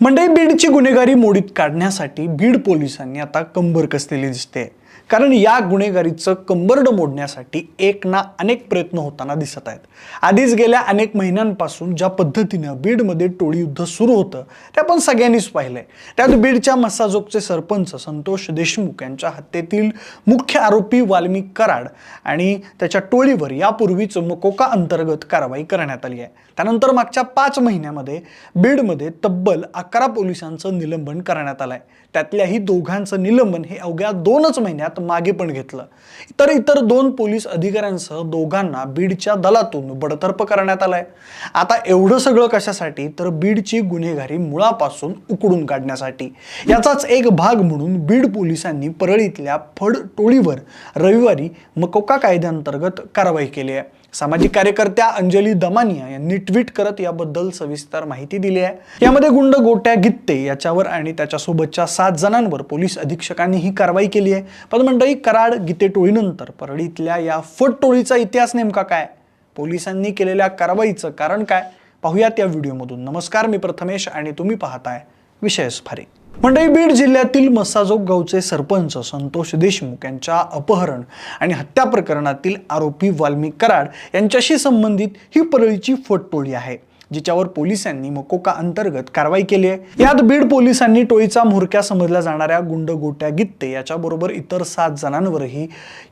मंडई बीडची गुन्हेगारी मोडीत काढण्यासाठी बीड पोलिसांनी आता कंबर कसलेली दिसते कारण या गुन्हेगारीचं कंबरड मोडण्यासाठी एक ना अनेक प्रयत्न होताना दिसत आहेत. आधीच गेल्या अनेक महिन्यांपासून ज्या पद्धतीनं बीडमध्ये टोळी युद्ध सुरू होतं ते आपण सगळ्यांनीच पाहिलंय. त्यात बीडच्या मस्साजोगचे सरपंच संतोष देशमुख यांच्या हत्येतील मुख्य आरोपी वाल्मिक कराड आणि त्याच्या टोळीवर यापूर्वीच मकोका अंतर्गत कारवाई करण्यात आली आहे. त्यानंतर मागच्या पाच महिन्यामध्ये बीडमध्ये तब्बल अकरा पोलिसांचं निलंबन करण्यात आलंय. त्यातल्याही दोघांचं निलंबन हे अवघ्या दोनच महिन्यात मागे पण घेतलं. तर इतर दोन पोलीस अधिकाऱ्यांसह दोघांना बीडच्या दलातून बडतर्फ करण्यात आलंय. आता एवढं सगळं कशासाठी? तर बीडची गुन्हेगारी मुळापासून उकडून काढण्यासाठी. याचाच एक भाग म्हणून बीड पोलिसांनी परळीतल्या फड टोळीवर रविवारी मकोका कायद्यांतर्गत कारवाई केली आहे. सामाजिक कार्यकर्त्या अंजली दमानिया यांनी ट्विट करत याबद्दल सविस्तर माहिती दिली आहे. यामध्ये गुंड गोट्या गित्ते याच्यावर आणि त्याच्यासोबतच्या सात जणांवर पोलीस अधीक्षकांनी ही कारवाई केली आहे. पण मंडळी कराड गीते टोळीनंतर परळीतल्या या फट टोळीचा इतिहास नेमका काय? पोलिसांनी केलेल्या कारवाईचं कारण काय? पाहूयात या व्हिडिओमधून. नमस्कार मी प्रथमेश आणि तुम्ही पाहताय विषय स्फारी मंडई बीड जिल्ह्यातील मसाजोग गावचे सरपंच संतोष देशमुख यांच्या अपहरण आणि हत्या प्रकरणातील आरोपी वाल्मिक कराड यांच्याशी संबंधित ही परळीची फटटोळी आहे जिच्यावर पोलिसांनी मकोका अंतर्गत कारवाई केली आहे. यात बीड पोलिसांनी टोळीचा म्होरक्या समजल्या जाणाऱ्या गुंड गोट्या गित्ते याच्याबरोबर इतर सात जणांवरही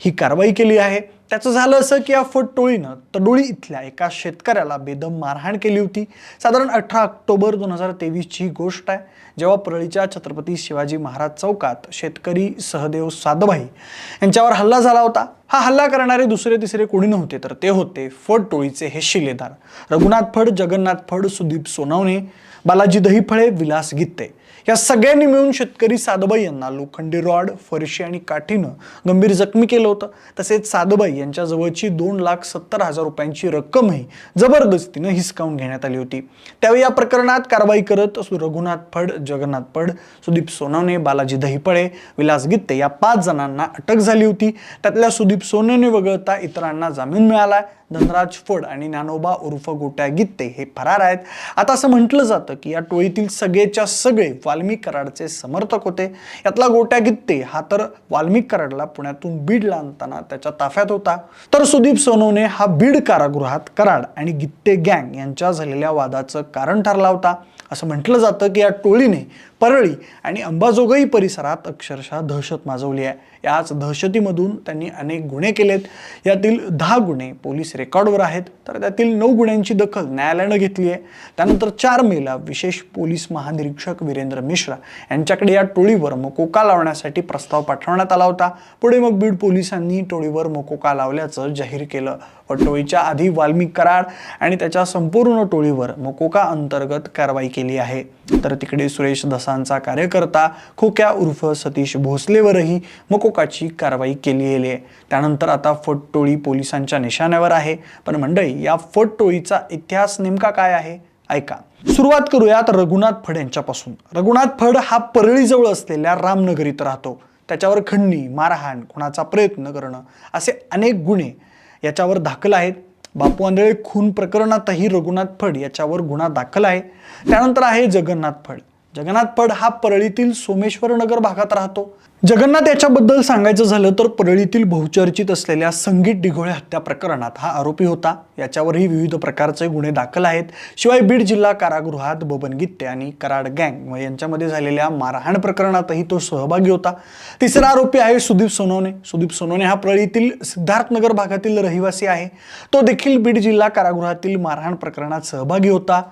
ही कारवाई केली आहे. त्याचं झालं असं की या फट टोळीनं तडोळी इथल्या एका शेतकऱ्याला बेदम मारहाण केली होती. साधारण अठरा ऑक्टोबर दोन हजार तेवीसची गोष्ट आहे जेव्हा परळीच्या छत्रपती शिवाजी महाराज चौकात शेतकरी सहदेव साधबाई यांच्यावर हल्ला झाला होता. हा हल्ला करणारे दुसरे तिसरे कोणी नव्हते तर ते होते फट टोळीचे हे शिलेदार. रघुनाथ फड जगन्नाथ फड सुदीप सोनवणे. बालाजी दहीफळे विलास गित्ते. या सगळ्यांनी मिळून शेतकरी साधबाई यांना लोखंडी रॉड फरशी आणि काठीनं गंभीर जखमी केलं होतं. तसेच साधबाई यांच्याजवळची दोन लाख सत्तर हजार रुपयांची रक्कमही जबरदस्तीनं हिसकावून घेण्यात आली होती. त्यावेळी या प्रकरणात कारवाई करत रघुनाथ फड जगन्नाथ फड सुदीप सोनवणे बालाजी दहीपळे विलास गित्ते या पाच जणांना अटक झाली होती. त्यातल्या सुदीप सोनवणे वगळता इतरांना जामीन मिळाला. धनराज फड आणि ज्ञानोबा उर्फ गोट्या गित्ते हे फरार आहेत. आता असं म्हटलं जातं की या टोळीतील सगळेच्या सगळे वाल्मिक कराडचे समर्थक होते. यातला गोट्या गित्ते हा तर वाल्मिक कराडला पुण्यातून बीडला आणताना त्याच्या ताफ्यात होता. तर सुदीप सोनवणे हा बीड कारागृहात कराड आणि गित्ते गँग यांच्या झालेल्या वादाचं कारण ठरला होता. असं म्हटलं जातं की या टोळीने परळी आणि अंबाजोगाई परिसरात अक्षरशः दहशत माजवली आहे. याच दहशतीमधून त्यांनी अनेक गुन्हे केलेत. यातील दहा गुन्हे पोलीस रेकॉर्डवर आहेत. तर त्यातील नऊ गुन्ह्यांची दखल न्यायालयानं घेतली आहे. त्यानंतर चार मेला विशेष पोलीस महानिरीक्षक वीरेंद्र मिश्रा यांच्याकडे या टोळीवर मकोका लावण्यासाठी प्रस्ताव पाठवण्यात आला होता. पुढे मग बीड पोलिसांनी टोळीवर मकोका लावल्याचं जाहीर केलं. व टोळीच्या आधी वाल्मिक कराड आणि त्याच्या संपूर्ण टोळीवर मकोका अंतर्गत कारवाई केली आहे. तर तिकडे सुरेश दसांचा कार्यकर्ता खोक्या उर्फ सतीश भोसलेवरही मकोकाची कारवाई केली गेली आहे. त्यानंतर आता फट टोळी पोलिसांच्या निशाण्यावर आहे. पण मंडळी या फट टोळीचा इतिहास नेमका काय आहे? ऐका. सुरुवात करूयात रघुनाथ फड यांच्यापासून. रघुनाथ फड हा परळीजवळ असलेल्या रामनगरीत राहतो. त्याच्यावर खंडणी मारहाण कुणाचा प्रयत्न करणं असे अनेक गुन्हे याच्यावर दाखल आहेत. बापू आंधळे खून प्रकरणातही रघुनाथ फड याच्यावर गुन्हा दाखल आहे. त्यानंतर आहे जगन्नाथ फड. जगन्नाथ पड हा परळीतील सोमेश्वर नगर भागात राहतो. जगन्नाथ याच्याबद्दल सांगायचं झालं तर परळीतील बहुचर्चित असलेल्या संगीत डिघोळे हत्या प्रकरणात हा आरोपी होता. याच्यावरही विविध प्रकारचे गुन्हे दाखल आहेत. शिवाय बीड जिल्हा कारागृहात बबन गित्ते आणि कराड गँग यांच्यामध्ये झालेल्या मारहाण प्रकरणातही तो सहभागी होता. तिसरा आरोपी आहे सुदीप सोनवणे. सुदीप सोनवणे हा परळीतील सिद्धार्थनगर भागातील रहिवासी आहे. तो देखील बीड जिल्हा कारागृहातील मारहाण प्रकरणात सहभागी होता.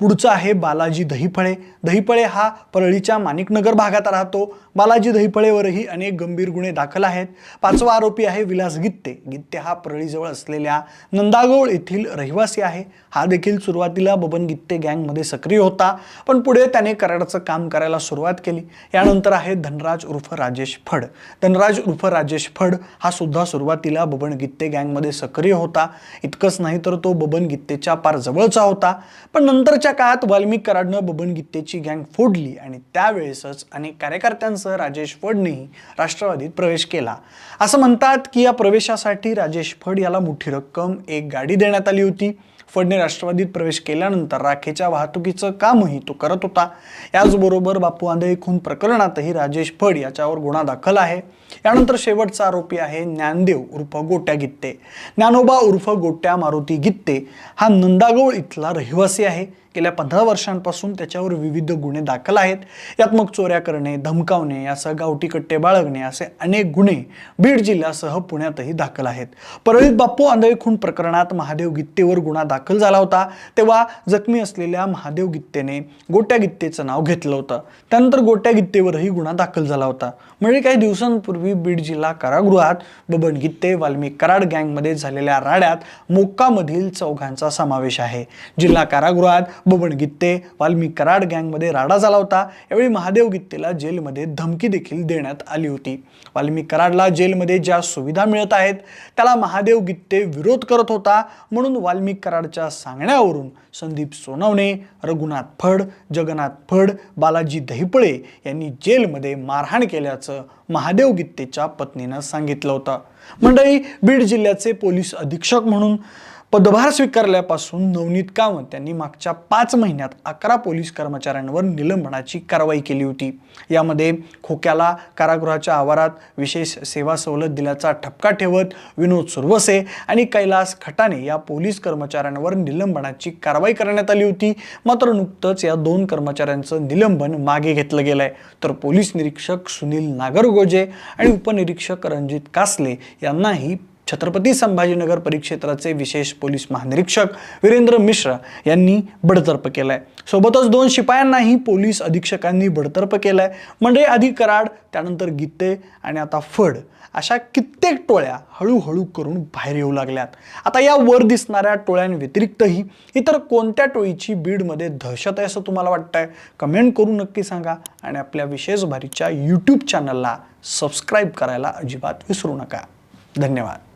पुढचं आहे बालाजी दहीफळे. दहीफळे हा परळीच्या माणिकनगर भागात राहतो. बालाजी दहीफळेवरही अनेक गंभीर गुन्हे दाखल आहेत. पाचवा आरोपी आहे विलास गित्ते. गित्ते हा परळीजवळ असलेल्या नंदागोळ येथील रहिवासी आहे. हा देखील सुरुवातीला बबन गित्ते गँगमध्ये सक्रिय होता पण पुढे त्याने कराडाचं काम करायला सुरुवात केली. यानंतर आहे धनराज उर्फ राजेश फड. धनराज उर्फ राजेश फड हा सुद्धा सुरुवातीला बबन गित्ते गँगमध्ये सक्रिय होता. इतकंच नाही तर तो बबन गित्तेच्या पार जवळचा होता. पण नंतर नंतरच्या काळात वाल्मिक कराडनं बबन गीतेची गँग फोडली आणि त्यावेळेसच अनेक कार्यकर्त्यांसह राजेश फडनेही राष्ट्रवादीत प्रवेश केला. असं म्हणतात की या प्रवेशासाठी राजेश फड याला मोठी रक्कम एक गाडी देण्यात आली होती. फडणे राष्ट्रवादीत प्रवेश केल्यानंतर राखेच्या वाहतुकीचं कामही तो करत होता. याचबरोबर बापू आंधळे खून प्रकरणातही राजेश फड याच्यावर गुन्हा दाखल आहे. यानंतर शेवटचा आरोपी आहे ज्ञानदेव उर्फ गोट्या गित्ते. ज्ञानोबा उर्फ गोट्या मारुती गित्ते हा नंदागोळ इथला रहिवासी आहे. गेल्या पंधरा वर्षांपासून त्याच्यावर विविध गुन्हे दाखल आहेत. यात मग चोऱ्या करणे धमकावणे यासह गावठी कट्टे बाळगणे असे अनेक गुन्हे बीड जिल्ह्यासह पुण्यातही दाखल आहेत. परळीत बाप्पू आंधळी खून प्रकरणात महादेव गित्तेवर गुन्हा दाखल झाला होता. तेव्हा जखमी असलेल्या महादेव गित्तेने गोट्या गित्तेचं नाव घेतलं होतं. त्यानंतर गोट्या गित्तेवरही गुन्हा दाखल झाला होता. म्हणजे काही दिवसांपूर्वी बीड जिल्हा कारागृहात बबन गित्ते वाल्मिक कराड गँगमध्ये झालेल्या राड्यात मोक्कामधील चौघांचा समावेश आहे. जिल्हा कारागृहात बबन गित्ते वाल्मिक कराड गँगमध्ये राडा झाला होता. यावेळी महादेव गित्तेला जेलमध्ये धमकी देखील देण्यात आली होती. वाल्मिक कराडला जेलमध्ये ज्या सुविधा मिळत आहेत त्याला महादेव गित्ते विरोध करत होता. म्हणून वाल्मिक कराडच्या सांगण्यावरून संदीप सोनवणे रघुनाथ फड जगन्नाथ फड बालाजी दहिपळे यांनी जेलमध्ये मारहाण केल्याचं महादेव गित्तेच्या पत्नीनं सांगितलं होतं. मंडळी बीड जिल्ह्याचे पोलीस अधीक्षक म्हणून पदभार स्वीकारल्यापासून नवनीत कामत यांनी मागच्या पाच महिन्यात अकरा पोलीस कर्मचाऱ्यांवर निलंबनाची कारवाई केली होती. यामध्ये खोक्याला कारागृहाच्या आवारात विशेष सेवा सवलत दिल्याचा ठपका ठेवत विनोद सुरवसे आणि कैलास खटाने या पोलीस कर्मचाऱ्यांवर निलंबनाची कारवाई करण्यात आली होती. मात्र नुकतंच या दोन कर्मचाऱ्यांचं निलंबन मागे घेतलं गेलंय. तर पोलीस निरीक्षक सुनील नागरगोजे आणि उपनिरीक्षक रणजित कासले यांनाही छत्रपती संभाजीनगर परिक्षेत्राचे विशेष पोलीस महानिरीक्षक वीरेंद्र मिश्रा यांनी बडतर्फ केलाय. सोबतच दोन शिपायांनाही पोलीस अधीक्षकांनी बडतर्फ केलाय. म्हणजे आधी कराड त्यानंतर गीते आणि आता फड अशा कित्येक टोळ्या हळूहळू करून बाहेर येऊ लागल्यात. आता या वर दिसणाऱ्या टोळ्यांव्यतिरिक्तही इतर कोणत्या टोळीची बीडमध्ये दहशत आहे असं तुम्हाला वाटतंय? कमेंट करून नक्की सांगा आणि आपल्या विशेष भारीच्या यूट्यूब चॅनलला सबस्क्राईब करायला अजिबात विसरू नका. धन्यवाद.